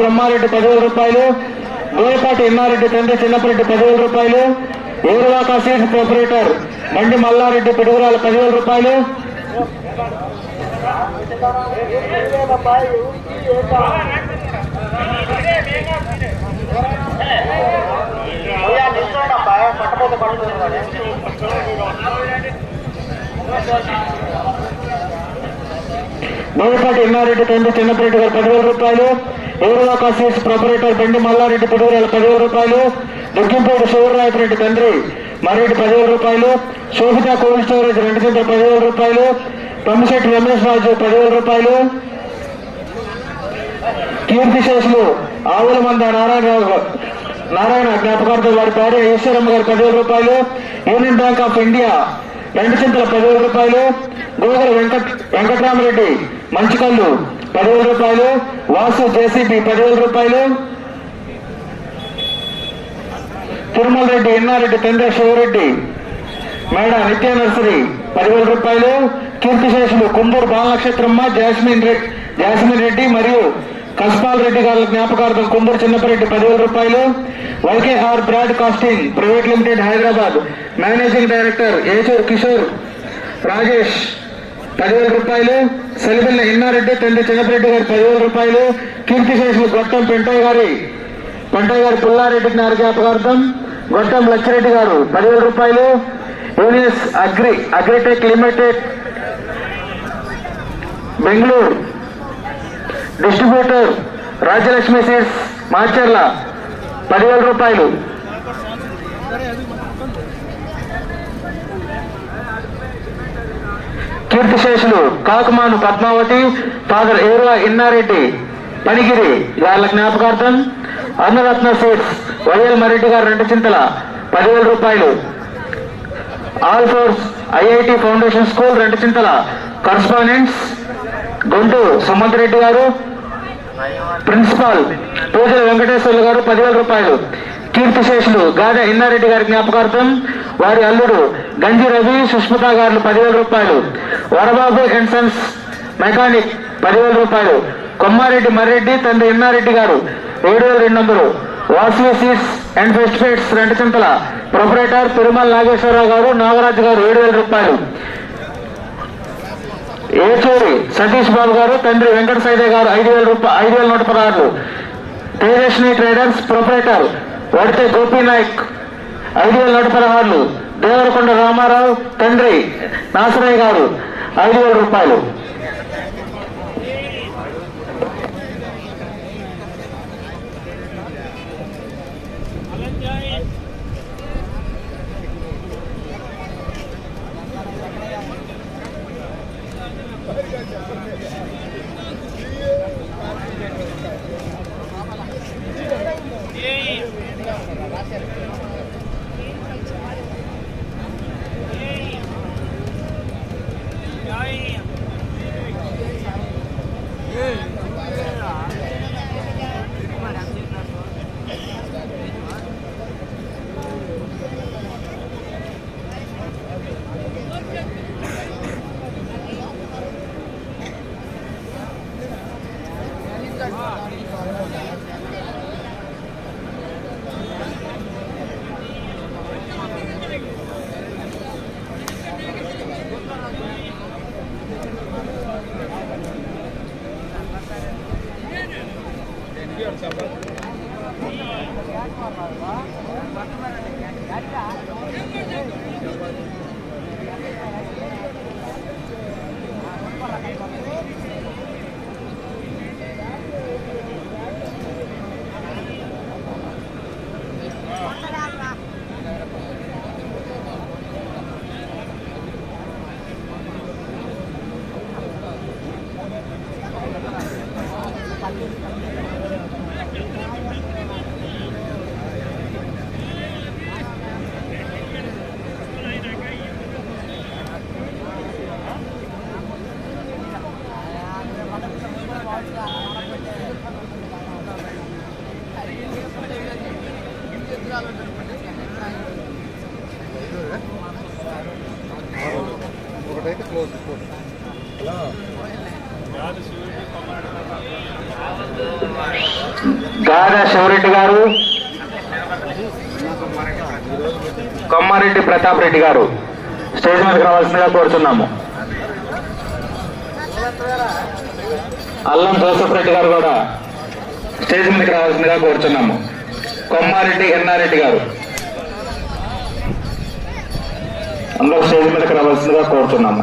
బ్రహ్మారెడ్డి పదివేల రూపాయలు బోయపాటి ఎన్నారెడ్డి తండ్రి చిన్నపరెడ్డి పదివేల రూపాయలు ఏరువాక సీడ్స్ ప్రొపరేటర్ బండి మల్లారెడ్డి పిడుగురాల పదివేల రూపాయలు. బోయపాటి ఎన్నారెడ్డి తండ్రి చిన్నపరెడ్డి గారు పదివేల రూపాయలు. ఏరువాక సీడ్స్ ప్రొపరేటర్ బండి మల్లారెడ్డి పిడుగురాల పదివేల రూపాయలు దుర్గంపూడి శివరాయరెడ్డి తండ్రి మరెడ్డి పదివేల రూపాయలు శోభిత కోల్డ్ స్టోరేజ్ రెండు చింతల పదివేల రూపాయలు తమ్మిశెట్టి రమేష్ రాజు పదివేల రూపాయలు కీర్తి శేషులు ఆవుల మంద నారాయణరావు నారాయణ జ్ఞాపకార్థం వారి భార్య ఈశ్వరమ్మ గారు పదివేల రూపాయలు యూనియన్ బ్యాంక్ ఆఫ్ ఇండియా రెండు చింతల పదివేల రూపాయలు గోగల వెంకట వెంకటరామరెడ్డి మంచికల్లు పదివేల రూపాయలు వాసు జేసీబీ పదివేల రూపాయలు. తిరుమల రెడ్డి ఎన్నారెడ్డి తండ్రి శివరెడ్డి. మేడ నిత్య నర్సరీ పదివేల రూపాయలు. కీర్తిశేషులు కుందూరు బాలనక్షత్రమ్మ జాస్మిన్ రెడ్డి జాస్మిన్ రెడ్డి మరియు కస్పాల్ రెడ్డి గారి జ్ఞాపకార్థం కుందూరు చిన్నపరెడ్డి పదివేల రూపాయలు. YKR broadcasting private limited Hyderabad. Managing director Yechur Kishore Rajesh. పదివేల రూపాయలు. సలిబెల్ల ఇన్నారెడ్డి తండ్రి చిన్నపరెడ్డి గారి పదివేల రూపాయలు. కీర్తిశేషులు గొట్టం పెంటయ్య గారి పెంటయ్య గారి పుల్లారెడ్డి గారి జ్ఞాపకార్థం గొట్టం లచ్చిరెడ్డి గారు పదివేల రూపాయలు. యూనియస్ agri agritech limited Bengaluru distributor Rajyalakshmi seeds Macherla పదివేల రూపాయలు. కీర్తిశేషులు కాకుమాను పద్మావతి ఫాదర్ ఏరువా ఇన్నారెడ్డి పనిగిరి వాళ్ళ జ్ఞాపకార్థం అన్నరత్న సీట్స్ వైఎల్ మరెడ్డి గారు రెండు చింతల పదివేల రూపాయలు. All forces IIT foundation school రెండు చింతల కరస్పాండెంట్స్ గుంటూరు సుమంత్ రెడ్డి గారు ప్రిన్సిపాల్ పూజల వెంకటేశ్వర్లు గారు పదివేల రూపాయలు. కీర్తిశేషులు గాద ఇన్నారెడ్డి గారి జ్ఞాపకార్థం వారి అల్లుడు గంజి రవి సుష్మిత గారు పదివేల రూపాయలు. వరబాబు అండ్ సన్స్ మెకానిక్ పదివేల రూపాయలు. కొమ్మారెడ్డి మర్రెడ్డి తండ్రి ఇన్నారెడ్డి గారు ఏడు వేల రెండు వందలు వాసవి సీట్స్ అండ్ ఫెస్టివేట్స్ రెండు చింతల. ప్రొపరేటర్ తిరుమల నాగేశ్వరరావు గారు నాగరాజు గారు ఏడు వేల రూపాయలు. ఏచూరి సతీష్ బాబు గారు తండ్రి వెంకట సైదే గారు ఐదు వేల రూపాయలు ఐదు వేల నూట పదహారులు. తేజస్ని ట్రేడర్స్ ప్రొపరేటర్ వడితే గోపీనాయక్ ఐదు వేల నూట పదహారులు దేవరకొండ రామారావు తండ్రి నాసరయ్య గారు ఐదు వేల రూపాయలు క్లోజ్ శివుడికి కొమ్మారెడ్డి గాదా శివరెడ్డి గారు కొమ్మారెడ్డి ప్రతాప్ రెడ్డి గారు. స్టేజ్ మీదకి రావాల్సిందిగా కోరుతున్నాము. అల్లం జోసఫ్ రెడ్డి గారు కూడా స్టేజ్ మీదకి రావాల్సిందిగా కోరుతున్నాము. కొమ్మారెడ్డి ఎన్నారెడ్డి గారు అందరూ స్టేజ్ మీదకి రావాల్సిందిగా కోరుతున్నాము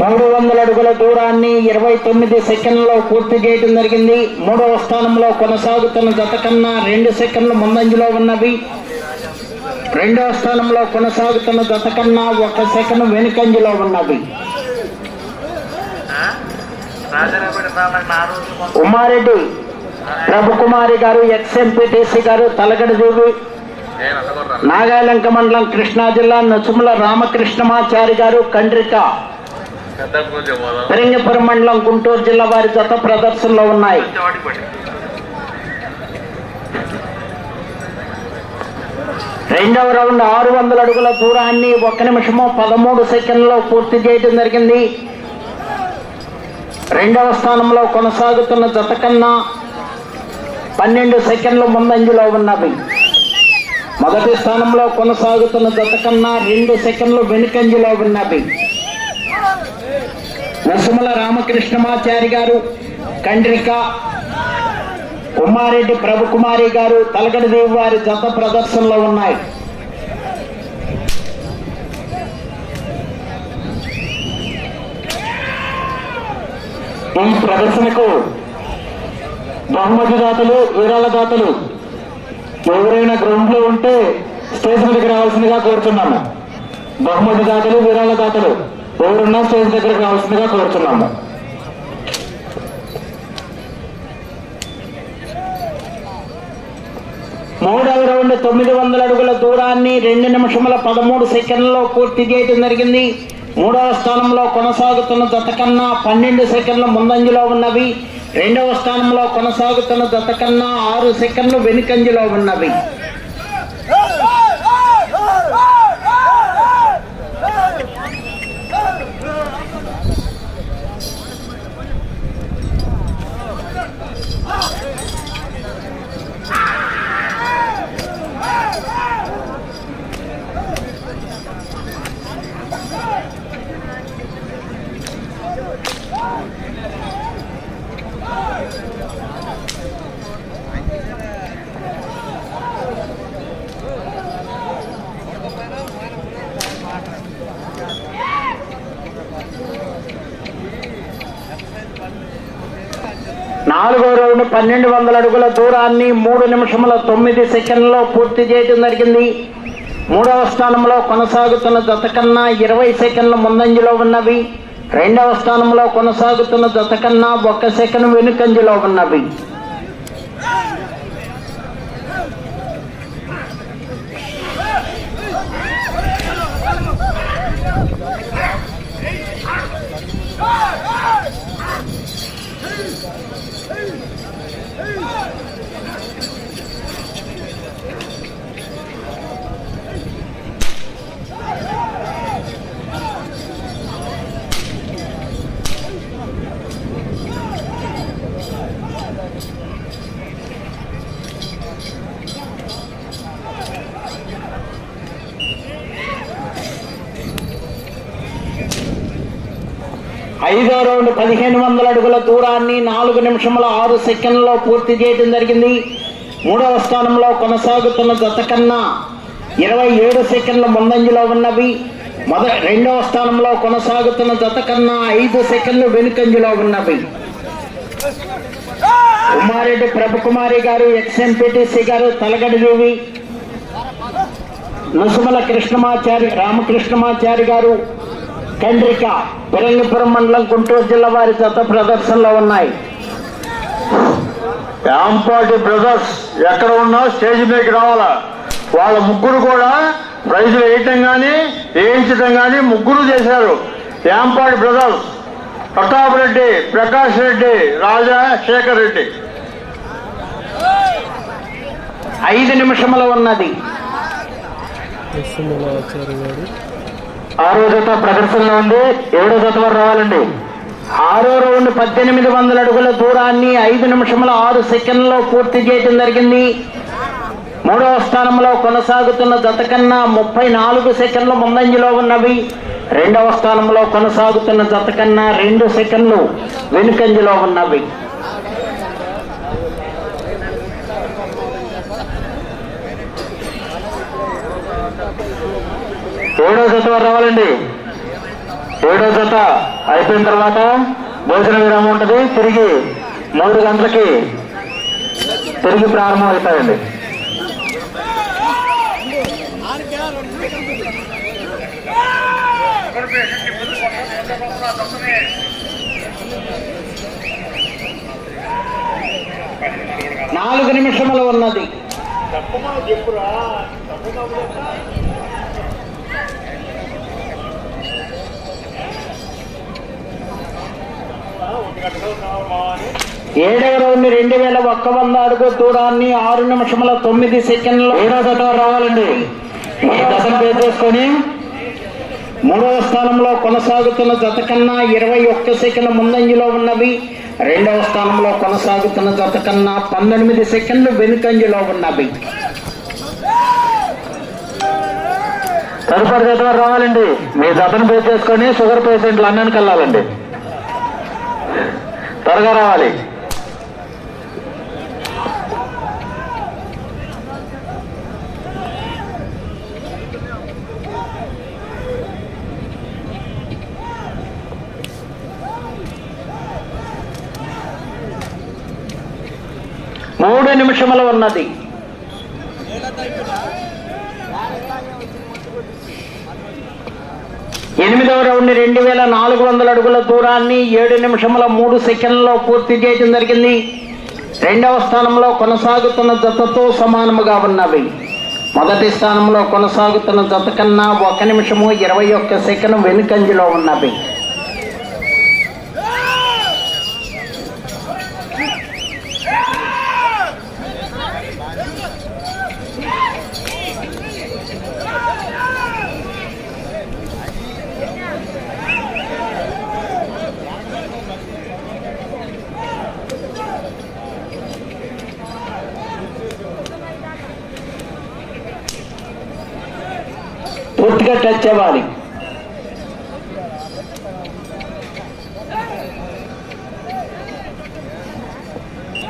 మూడు వందల అడుగుల దూరాన్ని ఇరవై తొమ్మిది సెకండ్లలో పూర్తి చేయడం జరిగింది. మూడవ స్థానంలో కొనసాగుతున్న జత కన్నా రెండు సెకండ్లు ముందంజలో ఉన్నవి. రెండవ స్థానంలో కొనసాగుతున్న జత కన్నా ఒక సెకండ్ వెనుకంజలో ఉన్నవి. ఉమారెడ్డి ప్రభుకుమారి గారు ఎక్స్ఎంపీటీసీ గారు తలగడ నాగాలంక మండలం కృష్ణా జిల్లా నచుముల రామకృష్ణమాచారి గారు కండ్రిక. పెరంగపురం మండలం గుంటూరు జిల్లా వారి జత ప్రదర్శనలో ఉన్నాయి. రెండవ రౌండ్ ఆరు వందల అడుగుల దూరాన్ని ఒక నిమిషము పదమూడు సెకండ్లో పూర్తి చేయడం జరిగింది. రెండవ స్థానంలో కొనసాగుతున్న జత కన్నా పన్నెండు సెకండ్లు ముందంజలో ఉన్నవి. మొదటి స్థానంలో కొనసాగుతున్న జత కన్నా రెండు సెకండ్లు వెనుకంజలో ఉన్నవి. నసుమల రామకృష్ణమాచారి గారు కండ్రిక కుమారెడ్డి ప్రభుకుమారి గారు తలగడదేవి వారి జత ప్రదర్శనలో ఉన్నాయి. ఈ ప్రదర్శనకు బహుమతి దాతలు వీరాల దాతలు ఎవరైనా గ్రౌండ్లో ఉంటే స్టేషన్ దగ్గర రావాల్సిందిగా కోరుతున్నాము బహుమతి దాతలు వీరాల దాతలు. ఎవరున్నా స్టేజ్ దగ్గరికి రావాల్సిందిగా కోరుతున్నాము. మూడవ రౌండ్ తొమ్మిది వందల అడుగుల దూరాన్ని రెండు నిమిషముల పదమూడు సెకండ్లలో పూర్తి చేయడం జరిగింది. మూడవ స్థానంలో కొనసాగుతున్న జత కన్నా పన్నెండు సెకండ్లు ముందంజలో ఉన్నవి. రెండవ స్థానంలో కొనసాగుతున్న జత కన్నా ఆరు సెకండ్లు వెనుకంజలో ఉన్నవి. నుండి పన్నెండు వందల అడుగుల దూరాన్ని మూడు నిమిషముల తొమ్మిది సెకండ్లలో పూర్తి చేయడం జరిగింది. మూడవ స్థానంలో కొనసాగుతున్న జత కన్నా ఇరవై సెకండ్ల ముందంజలో ఉన్నవి. రెండవ స్థానంలో కొనసాగుతున్న జత కన్నా ఒక్క సెకండ్ వెనుకంజలో ఉన్నవి. ఐదో రౌండ్ పదిహేను వందల అడుగుల దూరాన్ని నాలుగు నిమిషముల ఆరు సెకండ్లలో పూర్తి చేయడం జరిగింది. మూడవ స్థానంలో కొనసాగుతున్న జత కన్నా ఇరవై ఏడు సెకండ్ల ముందంజలో ఉన్నవి. మొద రెండవ స్థానంలో కొనసాగుతున్న జత కన్నా ఐదు సెకండ్లు వెనుకంజలో ఉన్నవి. ఉమారెడ్డి ప్రభుకుమారి గారు ఎక్స్ఎంపీటీసీ గారు తలగడి దేవి నసుమల కృష్ణమాచారి రామకృష్ణమాచారి గారు కండ్రిక పెరంగిపురం మండలం గుంటూరు జిల్లా వారి జత ప్రదర్శనలో ఉన్నాయి. యాంపాటి బ్రదర్స్ ఎక్కడ ఉన్నా స్టేజ్ మీదకి రావాలా? వాళ్ళ ముగ్గురు కూడా ప్రైజులు వేయటం కానీ వేయించడం కానీ ముగ్గురు చేశారు. యాంపాటి బ్రదర్స్ ప్రతాప్ రెడ్డి ప్రకాష్ రెడ్డి రాజా శేఖర్ రెడ్డి. ఐదు నిమిషముల ఉన్నది. ఆరో జత ప్రదర్శనలో ఉంది. ఏడో జత వారు రావాలండి. ఆరో రౌండ్ పద్దెనిమిది వందల అడుగుల దూరాన్ని ఐదు నిమిషముల ఆరు సెకండ్లలో పూర్తి చేయడం జరిగింది. మూడవ స్థానంలో కొనసాగుతున్న జత కన్నా ముప్పై నాలుగు సెకండ్లు ముందంజలో ఉన్నవి. రెండవ స్థానంలో కొనసాగుతున్న జత కన్నా రెండు సెకండ్లు వెనుకంజలో ఉన్నవి. ఏడో జత వారు రావాలండి. ఏడో జత అయిపోయిన తర్వాత భోజన విరామం ఉంటుంది. తిరిగి మూడు గంటలకి తిరిగి ప్రారంభం అవుతాయండి. నాలుగు నిమిషములు ఉన్నది. ఏడవ రౌండ్ రెండు వేల ఒక్క వంద అడుగు దూరాన్ని ఆరు నిమిషముల తొమ్మిది సెకండ్లు. ఏడో జత రావాలండి. ఈ జతను పే చేసుకొని మూడవ స్థానంలో కొనసాగుతున్న జత కన్నా ఇరవై ఒక్క సెకండ్ ముందంజలో ఉన్నవి. రెండవ స్థానంలో కొనసాగుతున్న జత కన్నా పంతొమ్మిది సెకండ్లు వెనుకంజలో ఉన్నవి. తదుపరి జత రావాలండి. మీ జతను పే చేసుకొని షుగర్ పేషెంట్లు అన్నానికి వెళ్ళాలండి. త్వరగా రావాలి మూడు నిమిషములు ఉన్నది ఎనిమిదవ రౌండ్ రెండు వేల నాలుగు వందల అడుగుల దూరాన్ని ఏడు నిమిషముల మూడు సెకండ్లలో పూర్తి చేయడం జరిగింది. రెండవ స్థానంలో కొనసాగుతున్న జతతో సమానముగా ఉన్నవి. మొదటి స్థానంలో కొనసాగుతున్న జత కన్నా ఒక నిమిషము ఇరవై ఒక్క సెకండ్ వెనుకంజలో ఉన్నవి. పూర్తిగా టచ్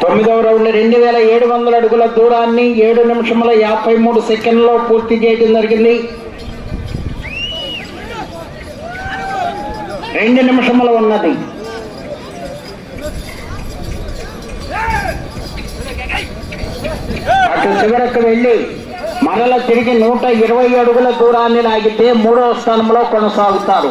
తొమ్మిదవ రౌండ్ రెండు వేల ఏడు వందల అడుగుల దూరాన్ని ఏడు నిమిషముల యాభై మూడు సెకండ్లో పూర్తి చేయడం జరిగింది. రెండు నిమిషములు ఉన్నది. అటు చివరకు వెళ్ళి మరల తిరిగి నూట ఇరవై అడుగుల దూరాన్ని లాగితే మూడవ స్థానంలో కొనసాగుతారు.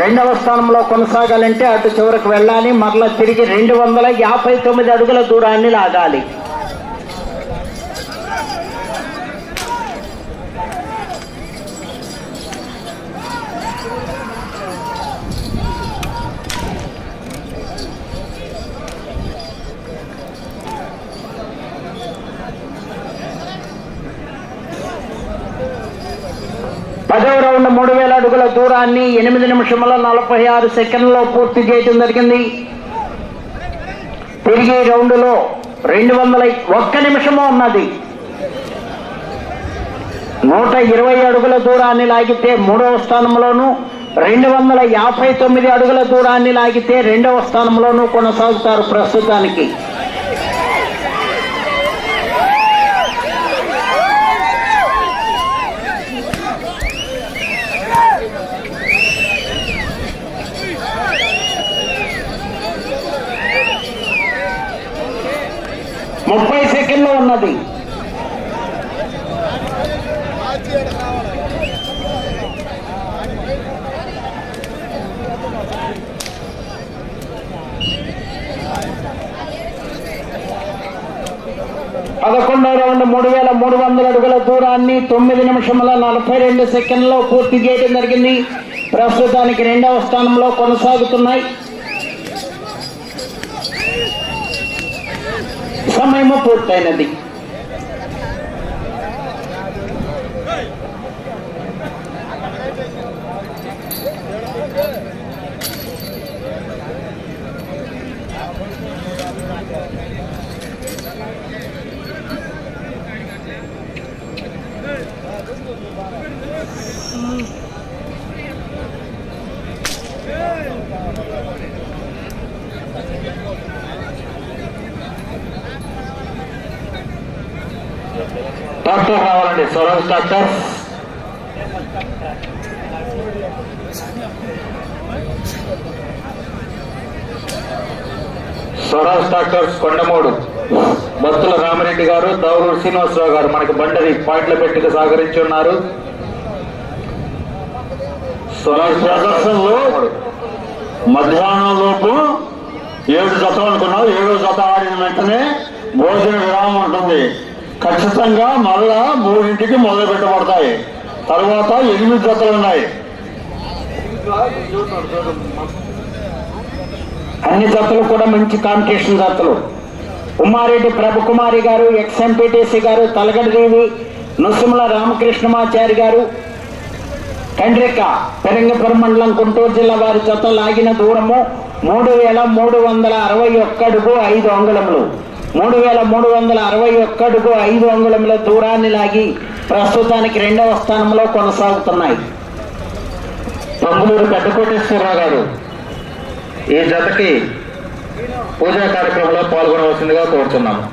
రెండవ స్థానంలో కొనసాగాలంటే అటు చివరకు వెళ్ళాలి మరల తిరిగి రెండు వందల యాభై తొమ్మిది అడుగుల దూరాన్ని లాగాలి పదవ రౌండ్ మూడు వేల అడుగుల దూరాన్ని ఎనిమిది నిమిషముల నలభై ఆరు సెకండ్లో పూర్తి చేయడం జరిగింది. తిరిగి రౌండ్లో రెండు వందల ఒక్క నిమిషము ఉన్నది. నూట ఇరవై అడుగుల దూరాన్ని లాగితే మూడవ స్థానంలోను రెండు వందల యాభై తొమ్మిది అడుగుల దూరాన్ని లాగితే రెండవ స్థానంలోనూ కొనసాగుతారు ప్రస్తుతానికి. ముప్పై సెకండ్లు ఉన్నది. పదకొండవ రౌండ్ మూడు వేల మూడు వందల అడుగుల దూరాన్ని తొమ్మిది నిమిషముల నలభై రెండు సెకండ్లో పూర్తి చేయడం జరిగింది. ప్రస్తుతానికి రెండవ స్థానంలో కొనసాగుతున్నాయి. సమయము పూర్తయినది రావాలండి స్వరాజ్ ట్రాక్టర్ స్వరాజ్ ట్రాక్టర్స్ కొండమూడు బత్తుల రామరెడ్డి గారు దౌరూరు శ్రీనివాసరావు గారు మనకి బండరి పాయింట్ల పెట్టికి సహకరించి ఉన్నారు. స్వరాజ్ ప్రదర్శనలో మధ్యాహ్నం లోపు ఏడు జతలు అనుకున్నావు ఏడో జత ఆడిన వెంటనే భోజన విరామం ఉంటుంది. ఖచ్చితంగా మళ్ళా మూడింటికి మొదలు పెట్టబడతాయి తర్వాత ఎనిమిది జతలు ఉన్నాయి. అన్ని జతలు కూడా మంచి కాంపిటీషన్ జతలు. ఉమారెడ్డి ప్రభుకుమారి గారు ఎక్స్ఎంపీటీసీ గారు తలగడదేవి నృసింహుల రామకృష్ణమాచారి గారు కండ్రిక పెరంగపురం మండలం గుంటూరు జిల్లా వారి జత లాగిన దూరము మూడు వేల మూడు వందల అరవై ఒక్కడుగు ఐదు అంగుళములు. మూడు వేల మూడు వందల అరవై ఒక్కడుగు ఐదు అంగుళముల దూరాన్ని లాగి ప్రస్తుతానికి రెండవ స్థానంలో కొనసాగుతున్నాయి. పంగులూరు పెద్దకోటేశ్వరరావు గారు ఈ జతకి పూజా కార్యక్రమంలో పాల్గొనవలసిందిగా కోరుతున్నాము